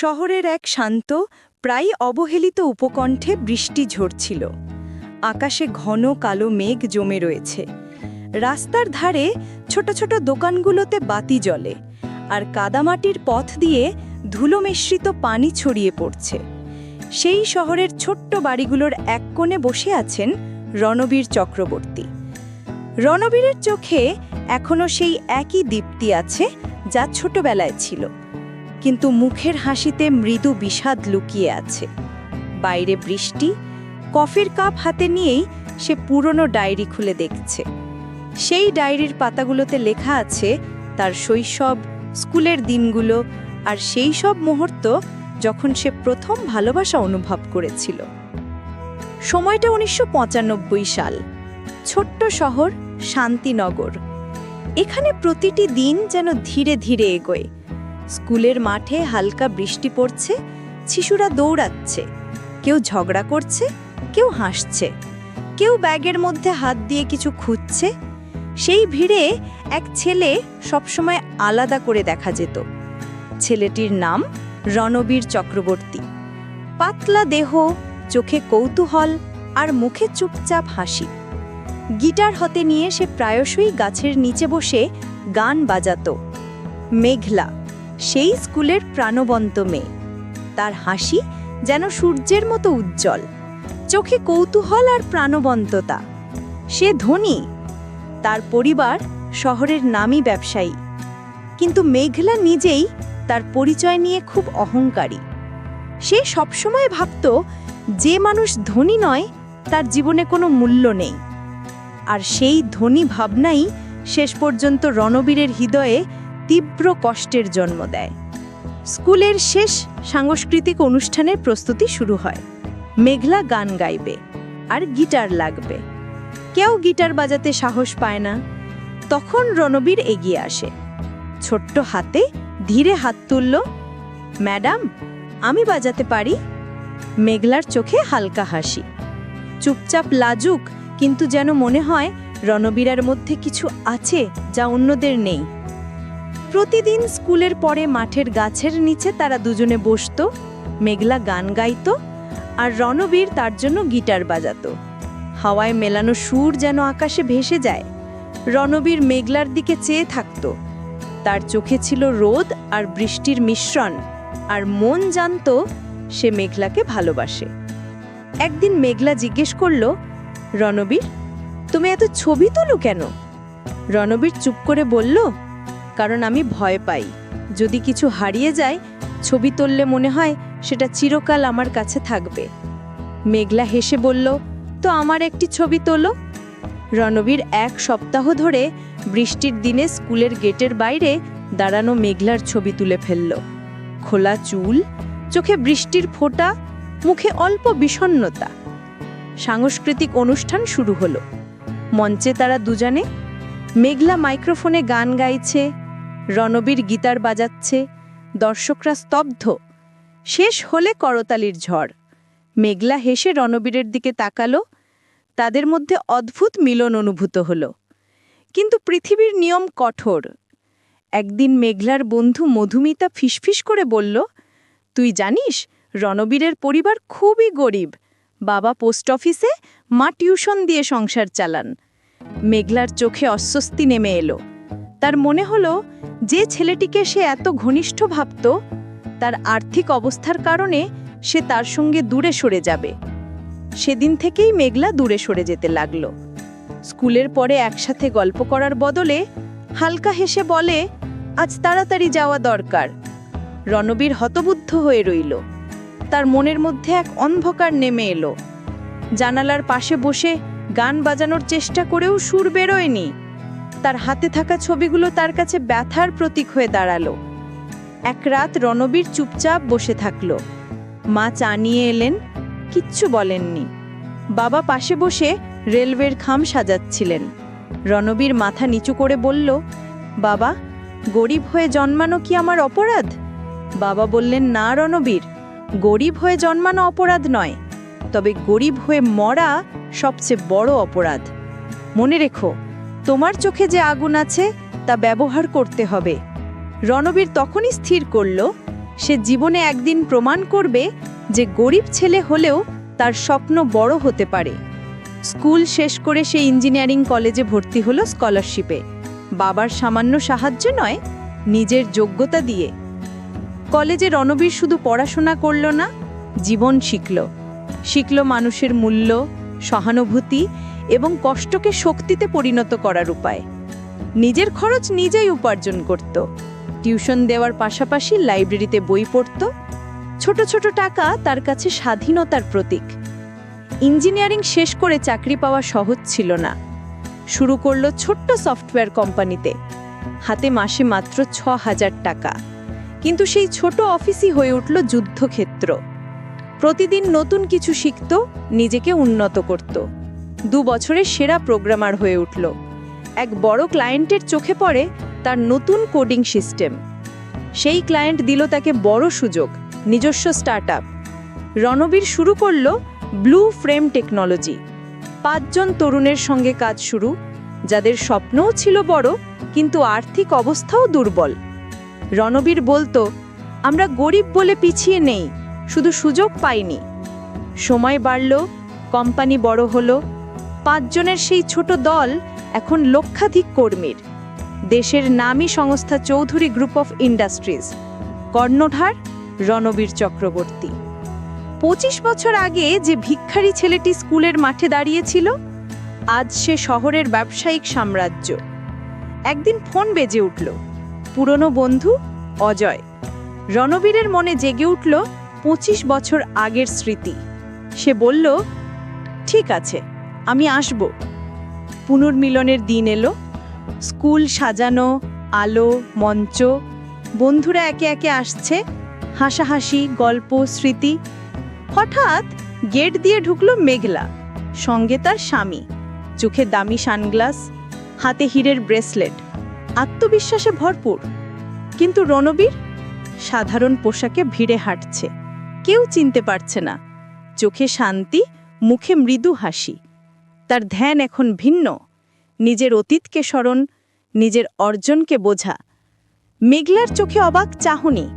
শহরের এক শান্ত, প্রায় অবহেলিত উপকণ্ঠে বৃষ্টি ঝরছিল। আকাশে ঘন কালো মেঘ জমে রয়েছে। রাস্তার ধারে ছোট ছোট দোকানগুলোতে বাতি জ্বলে আর কাদামাটির পথ দিয়ে ধুলো মিশ্রিত পানি ছড়িয়ে পড়ছে। সেই শহরের ছোট্ট বাড়িগুলোর এক কোণে বসে আছেন রণবীর চক্রবর্তী। রণবীরের চোখে এখনও সেই একই দীপ্তি আছে যা ছোটবেলায় ছিল। কিন্তু মুখের হাসিতে মৃদু বিষাদ লুকিয়ে আছে। বাইরে বৃষ্টি, কফির কাপ হাতে নিয়েই সে পুরনো ডায়েরি খুলে দেখছে। সেই ডায়েরির পাতাগুলোতে লেখা আছে তার শৈশব, স্কুলের দিনগুলো আর সেই সব মুহূর্ত যখন সে প্রথম ভালোবাসা অনুভব করেছিল। সময়টা উনিশশো পঁচানব্বই সাল। ছোট্ট শহর শান্তিনগর। এখানে প্রতিটি দিন যেন ধীরে ধীরে এগোয়। স্কুলের মাঠে হালকা বৃষ্টি পড়ছে, শিশুরা দৌড়াচ্ছে, কেউ ঝগড়া করছে, কেউ হাসছে, কেউ ব্যাগের মধ্যে হাত দিয়ে কিছু খুঁজছে। সেই ভিড়ে এক ছেলে সবসময় আলাদা করে দেখা যেত। ছেলেটির নাম রণবীর চক্রবর্তী। পাতলা দেহ, চোখে কৌতূহল আর মুখে চুপচাপ হাসি। গিটার হতে নিয়ে সে প্রায়শই গাছের নিচে বসে গান বাজাত। মেঘলা সেই স্কুলের প্রাণবন্ত মেয়ে। তার হাসি যেন সূর্যের মতো উজ্জ্বল। চোখে কৌতূহল আর প্রাণবন্ততা। সে ধনী। তার পরিবার শহরের নামী ব্যবসায়ী। কিন্তু মেঘলা নিজেই তার পরিচয় নিয়ে খুব অহংকারী। সে সবসময় ভাবত, যে মানুষ ধনী নয়, তার জীবনে কোনো মূল্য নেই। আর সেই ধনী ভাবনাই শেষ পর্যন্ত রণবীরের হৃদয়ে তীব্র কষ্টের জন্ম দেয়। স্কুলের শেষ সাংস্কৃতিক অনুষ্ঠানের প্রস্তুতি শুরু হয়। মেঘলা গান গাইবে আর গিটার লাগবে। কেউ গিটার বাজাতে সাহস পায় না। তখন রণবীর এগিয়ে আসে। ছোট্ট হাতে ধীরে হাত তুলল, ম্যাডাম, আমি বাজাতে পারি? মেঘলার চোখে হালকা হাসি। চুপচাপ লাজুক, কিন্তু যেন মনে হয় রণবীরার মধ্যে কিছু আছে যা অন্যদের নেই। প্রতিদিন স্কুলের পরে মাঠের গাছের নিচে তারা দুজনে বসতো, মেঘলা গান গাইতো আর রণবীর তার জন্য গিটার বাজাতো। হাওয়ায় মেলানো সুর যেন আকাশে ভেসে যায়, রণবীর মেঘলার দিকে চেয়ে থাকত। তার চোখে ছিল রোদ আর বৃষ্টির মিশ্রণ আর মন জানতো সে মেঘলাকে ভালোবাসে। একদিন মেঘলা জিজ্ঞেস করল, রণবীর, তুমি এত ছবি তোলো কেন? রণবীর চুপ করে বলল কারণ আমি ভয় পাই। যদি কিছু হারিয়ে যায়, ছবি তুললে মনে হয় সেটা চিরকাল আমার কাছে থাকবে। মেঘলা হেসে বলল, তো আমার একটি ছবি তোলো। রণবীর এক সপ্তাহ ধরে বৃষ্টির দিনে স্কুলের গেটের বাইরে দাঁড়ানো মেঘলার ছবি তুলে ফেলল। খোলা চুল, চোখে বৃষ্টির ফোঁটা, মুখে অল্প বিষণ্ণতা। সাংস্কৃতিক অনুষ্ঠান শুরু হলো। মঞ্চে তারা দুজনে মেঘলা মাইক্রোফোনে গান গাইছে রণবীর গিটার বাজাচ্ছে, দর্শকরা স্তব্ধ। শেষ হলে করতালির ঝড়। মেঘলা হেসে রণবীরের দিকে তাকালো, তাদের মধ্যে অদ্ভুত মিলন অনুভূত হল। কিন্তু পৃথিবীর নিয়ম কঠোর। একদিন মেঘলার বন্ধু মধুমিতা ফিসফিস করে বলল, তুই জানিস, রণবীরের পরিবার খুবই গরিব। বাবা পোস্ট অফিসে, মা টিউশন দিয়ে সংসার চালান। মেঘলার চোখে অস্বস্তি নেমে এলো। তার মনে হলো যে ছেলেটিকে সে এত ঘনিষ্ঠ ভাবত, তার আর্থিক অবস্থার কারণে সে তার সঙ্গে দূরে সরে যাবে। সেদিন থেকেই মেঘলা দূরে সরে যেতে লাগল। স্কুলের পরে একসাথে গল্প করার বদলে হালকা হেসে বলে, আজ তাড়াতাড়ি যাওয়া দরকার। রণবীর হতবুদ্ধ হয়ে রইল। তার মনের মধ্যে এক অন্ধকার নেমে এলো। জানালার পাশে বসে গান বাজানোর চেষ্টা করেও সুর বেরোয়নি। তার হাতে থাকা ছবিগুলো তার কাছে ব্যথার প্রতীক হয়ে দাঁড়াল। এক রাত রণবীর চুপচাপ বসে থাকল। মা চা নিয়ে এলেন, কিচ্ছু বলেননি। বাবা পাশে বসে রেলওয়ের খাম সাজাচ্ছিলেন। রণবীর মাথা নিচু করে বলল, বাবা, গরিব হয়ে জন্মানো কি আমার অপরাধ? বাবা বললেন, না রণবীর, গরিব হয়ে জন্মানো অপরাধ নয়, তবে গরিব হয়ে মরা সবচেয়ে বড় অপরাধ। মনে রেখো তোমার চোখে যে আগুন আছে, তা ব্যবহার করতে হবে। রণবীর তখনই স্থির করল, সে জীবনে একদিন প্রমাণ করবে যে গরিব ছেলে হলেও তার স্বপ্ন বড় হতে পারে। স্কুল শেষ করে সে ইঞ্জিনিয়ারিং কলেজে ভর্তি হলো স্কলারশিপে। বাবার সামান্য সাহায্য নয়, নিজের যোগ্যতা দিয়ে। কলেজে রণবীর শুধু পড়াশোনা করল না, জীবন শিখল। শিখল মানুষের মূল্য, সহানুভূতি এবং কষ্টকে শক্তিতে পরিণত করার উপায়। নিজের খরচ নিজেই উপার্জন করত। টিউশন দেওয়ার পাশাপাশি লাইব্রেরিতে বই পড়ত। ছোট ছোট টাকা তার কাছে স্বাধীনতার প্রতীক। ইঞ্জিনিয়ারিং শেষ করে চাকরি পাওয়া সহজ ছিল না। শুরু করল ছোট্ট সফটওয়্যার কোম্পানিতে। হাতে মাসে মাত্র ছ হাজার টাকা। কিন্তু সেই ছোট অফিসই হয়ে উঠল যুদ্ধক্ষেত্র। প্রতিদিন নতুন কিছু শিখত, নিজেকে উন্নত করত। দু বছরের সেরা প্রোগ্রামার হয়ে উঠল। এক বড় ক্লায়েন্টের চোখে পড়ে তার নতুন কোডিং সিস্টেম সেই ক্লায়েন্ট দিল তাকে বড় সুযোগ, নিজস্ব স্টার্টআপ রণবীর শুরু করল ব্লু ফ্রেম টেকনোলজি পাঁচজন তরুণের সঙ্গে কাজ শুরু, যাদের স্বপ্নও ছিল বড়, কিন্তু আর্থিক অবস্থাও দুর্বল। রণবীর বলতো, আমরা গরিব বলে পিছিয়ে নেই, শুধু সুযোগ পাইনি। সময় বাড়ল কোম্পানি বড় হলো পাঁচজনের সেই ছোট দল এখন লক্ষাধিক কর্মীর। দেশের নামী সংস্থা চৌধুরী গ্রুপ অফ ইন্ডাস্ট্রিজ, কর্ণধার রণবীর চক্রবর্তী। পঁচিশ বছর আগে যে ভিক্ষারী ছেলেটি স্কুলের মাঠে দাঁড়িয়েছিল, আজ সে শহরের ব্যবসায়িক সাম্রাজ্য। একদিন ফোন বেজে উঠল, পুরনো বন্ধু অজয়। রণবীরের মনে জেগে উঠল পঁচিশ বছর আগের স্মৃতি। সে বলল, ঠিক আছে আমি আসব। পুনর্মিলনের দিন এলো। স্কুল সাজানো, আলো, মঞ্চ, বন্ধুরা একে একে আসছে। হাসাহাসি, গল্প, স্মৃতি। হঠাৎ গেট দিয়ে ঢুকলো মেঘলা, সঙ্গে তার স্বামী। চোখে দামি সানগ্লাস, হাতে হীরের ব্রেসলেট। আত্মবিশ্বাসে ভরপুর। কিন্তু রণবীর সাধারণ পোশাকে ভিড়ে হাঁটছে। কেউ চিনতে পারছে না। চোখে শান্তি, মুখে মৃদু হাসি। তার ধ্যান এখন ভিন্ন। নিজের অতীতকে স্মরণ, নিজের অর্জনকে বোঝা। মেঘলার চোখে অবাক চাহনি।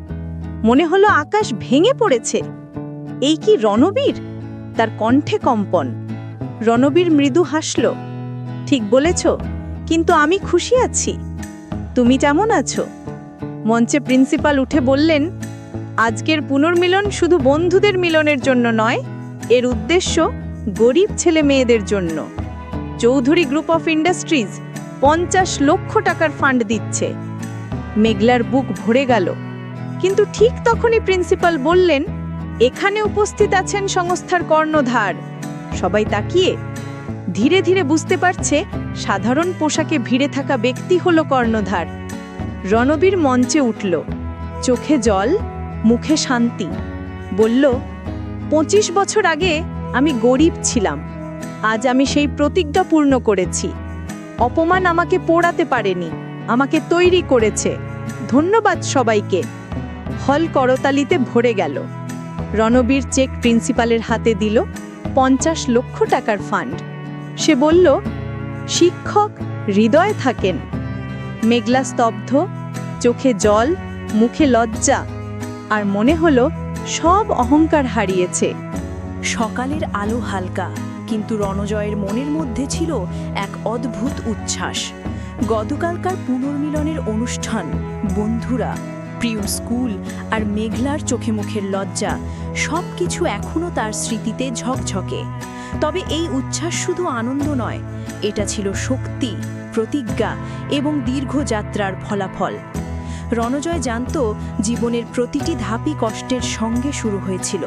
মনে হলো আকাশ ভেঙে পড়েছে। এই কি রণবীর? তার কণ্ঠে কম্পন। রণবীর মৃদু হাসল। ঠিক বলেছ, কিন্তু আমি খুশি আছি। তুমি কেমন আছো। মঞ্চে প্রিন্সিপাল উঠে বললেন, আজকের পুনর্মিলন শুধু বন্ধুদের মিলনের জন্য নয়, এর উদ্দেশ্য গরিব ছেলে মেয়েদের জন্য। চৌধুরী গ্রুপ অফ ইন্ডাস্ট্রিজ পঞ্চাশ লক্ষ টাকার ফান্ড দিচ্ছে। মেঘলার বুক ভরে গেল। কিন্তু ঠিক তখনই প্রিন্সিপাল বললেন, এখানে উপস্থিত আছেন সংস্থার কর্ণধার। সবাই তাকিয়ে ধীরে ধীরে বুঝতে পারছে, সাধারণ পোশাকে ভিড়ে থাকা ব্যক্তি হলো কর্ণধার। রণবীর মঞ্চে উঠল। চোখে জল, মুখে শান্তি। বলল, পঁচিশ বছর আগে আমি গরিব ছিলাম। আজ আমি সেই প্রতিজ্ঞা পূর্ণ করেছি। অপমান আমাকে পোড়াতে পারেনি, আমাকে তৈরি করেছে। ধন্যবাদ সবাইকে। হল করতালিতে ভরে গেল। রণবীর চেক প্রিন্সিপালের হাতে দিল পঞ্চাশ লক্ষ টাকার ফান্ড। সে বলল, শিক্ষক, হৃদয়ে থাকেন। মেঘলা স্তব্ধ, চোখে জল, মুখে লজ্জা। আর মনে হলো সব অহংকার হারিয়েছে। সকালের আলো হালকা, কিন্তু রণজয়ের মনের মধ্যে ছিল এক অদ্ভুত উচ্ছ্বাস। গতকালকার পুনর্মিলনের অনুষ্ঠান, বন্ধুরা, প্রিয় স্কুল আর মেঘলার চোখে মুখের লজ্জা সব কিছু এখনও তার স্মৃতিতে ঝকঝকে। তবে এই উচ্ছ্বাস শুধু আনন্দ নয়, এটা ছিল শক্তি, প্রতিজ্ঞা এবং দীর্ঘ যাত্রার ফলাফল। রণজয় জানত জীবনের প্রতিটি ধাপই কষ্টের সঙ্গে শুরু হয়েছিল।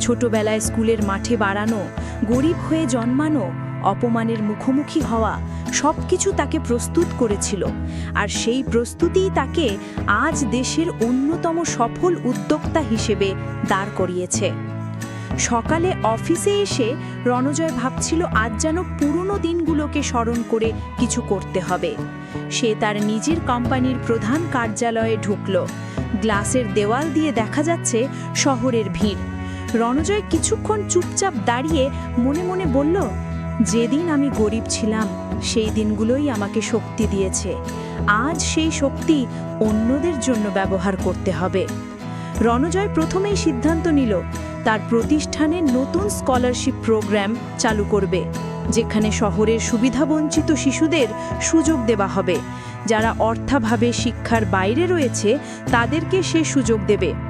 ছোটবেলায় স্কুলের মাঠে বাড়ানো, গরিব হয়ে জন্মানো, অপমানের মুখোমুখি হওয়া সব কিছু তাকে প্রস্তুত করেছিল। আর সেই প্রস্তুতিই তাকে আজ দেশের অন্যতম সফল উদ্যোক্তা হিসেবে দাঁড় করিয়েছে। সকালে অফিসে এসে রণজয় ভাবছিল, আজ যেন পুরনো দিনগুলোকে স্মরণ করে কিছু করতে হবে। সে তার নিজের কোম্পানির প্রধান কার্যালয়ে ঢুকল। গ্লাসের দেওয়াল দিয়ে দেখা যাচ্ছে শহরের ভিড়। রণজয় কিছুক্ষণ চুপচাপ দাঁড়িয়ে মনে মনে বলল, যেদিন আমি গরিব ছিলাম, সেই দিনগুলোই আমাকে শক্তি দিয়েছে। আজ সেই শক্তি অন্যদের জন্য ব্যবহার করতে হবে। রণজয় প্রথমেই সিদ্ধান্ত নিল, তার প্রতিষ্ঠানে নতুন স্কলারশিপ প্রোগ্রাম চালু করবে, যেখানে শহরের সুবিধাবঞ্চিত শিশুদের সুযোগ দেওয়া হবে। যারা অর্থাভাবে শিক্ষার বাইরে রয়েছে, তাদেরকে সে সুযোগ দেবে।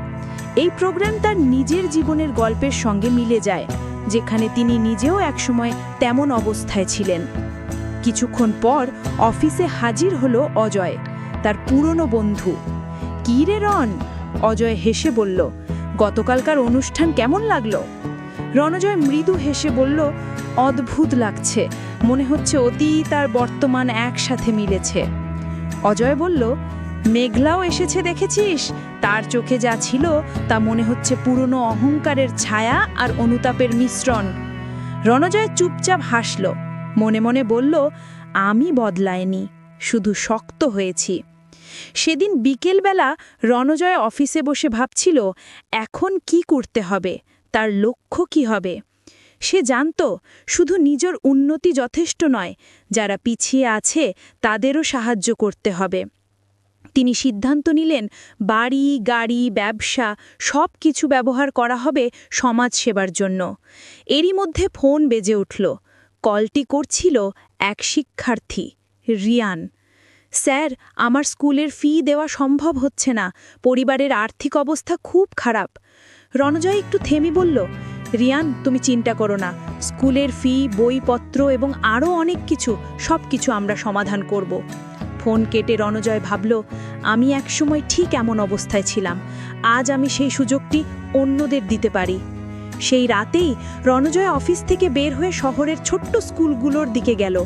এই প্রোগ্রাম তার নিজের জীবনের গল্পের সঙ্গে মিলে যায়, যেখানে তিনি নিজেও একসময় তেমন অবস্থায় ছিলেন। কিছুক্ষণ পর অফিসে হাজির হলো অজয়, তার পুরনো বন্ধু। কী রে রন? অজয় হেসে বলল, গতকালকার অনুষ্ঠান কেমন লাগল? রণজয় মৃদু হেসে বলল, অদ্ভুত লাগছে, মনে হচ্ছে অতীত আর বর্তমান একসাথে মিলেছে। অজয় বলল মেঘলাও এসেছে, দেখেছিস? তার চোখে যা ছিল, তা মনে হচ্ছে পুরনো অহংকারের ছায়া আর অনুতাপের মিশ্রণ। রণজয় চুপচাপ হাসল, মনে মনে বলল, আমি বদলায়নি শুধু শক্ত হয়েছি। সেদিন বিকেলবেলা রণজয় অফিসে বসে ভাবছিল, এখন কি করতে হবে? তার লক্ষ্য কি হবে? সে জানত, শুধু নিজের উন্নতি যথেষ্ট নয়, যারা পিছিয়ে আছে তাদেরও সাহায্য করতে হবে। তিনি সিদ্ধান্ত নিলেন, বাড়ি, গাড়ি, ব্যবসা সব কিছু ব্যবহার করা হবে সমাজ সেবার জন্য। এরই মধ্যে ফোন বেজে উঠল। কলটি করছিল এক শিক্ষার্থী, রিয়ান। স্যার, আমার স্কুলের ফি দেওয়া সম্ভব হচ্ছে না। পরিবারের আর্থিক অবস্থা খুব খারাপ। রণজয় একটু থেমি বলল, রিয়ান, তুমি চিন্তা করো না। স্কুলের ফি, বইপত্র এবং আরও অনেক কিছু সব কিছু আমরা সমাধান করব। ফোন কেটে রণজয় ভাবল, আমি একসময় ঠিক এমন অবস্থায় ছিলাম। আজ আমি সেই সুযোগটি অন্যদের দিতে পারি। সেই রাতেই রণজয় অফিস থেকে বের হয়ে শহরের ছোট্ট স্কুলগুলোর দিকে গেল।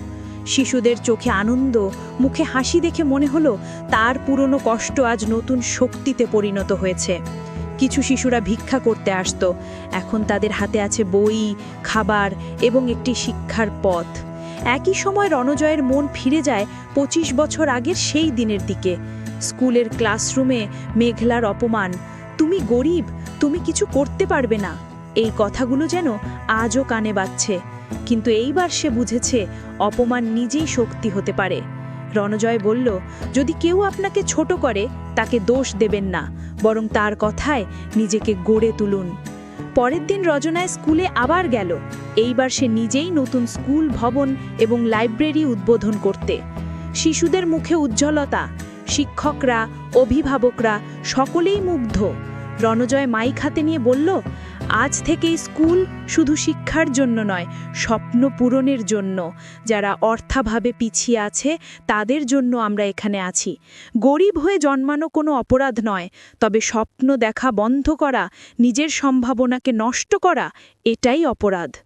শিশুদের চোখে আনন্দ, মুখে হাসি দেখে মনে হলো, তার পুরনো কষ্ট আজ নতুন শক্তিতে পরিণত হয়েছে। কিছু শিশুরা ভিক্ষা করতে আসতো। এখন তাদের হাতে আছে বই, খাবার এবং একটি শিক্ষার পথ। একই সময় রণজয়ের মন ফিরে যায় ২৫ বছর আগের সেই দিনের দিকে। স্কুলের ক্লাসরুমে মেঘলার অপমান, তুমি গরিব, তুমি কিছু করতে পারবে না। এই কথাগুলো যেন আজও কানে বাজছে। কিন্তু এইবার সে বুঝেছে অপমান নিজেই শক্তি হতে পারে। রণজয় বলল, যদি কেউ আপনাকে ছোট করে, তাকে দোষ দেবেন না, বরং তার কথায় নিজেকে গড়ে তুলুন। পরের দিন রজনায় স্কুলে আবার গেল। এইবার সে নিজেই নতুন স্কুল, ভবন এবং লাইব্রেরি উদ্বোধন করতে। শিশুদের মুখে উজ্জ্বলতা, শিক্ষকরা, অভিভাবকরা সকলেই মুগ্ধ। রণজয় মাইক হাতে নিয়ে বলল আজ থেকেই স্কুল শুধু শিক্ষার জন্য নয়, স্বপ্ন পূরণের জন্য। যারা অর্থাভাবে পিছিয়ে আছে, তাদের জন্য আমরা এখানে আছি। গরিব হয়ে জন্মানো কোনো অপরাধ নয়, তবে স্বপ্ন দেখা বন্ধ করা, নিজের সম্ভাবনাকে নষ্ট করা, এটাই অপরাধ।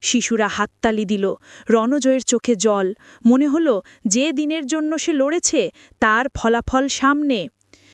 শিশুরা হাততালি দিল, রণজয়ের চোখে জল। মনে হলো যে দিনের জন্য সে লড়েছে, তার ফলাফল সামনে।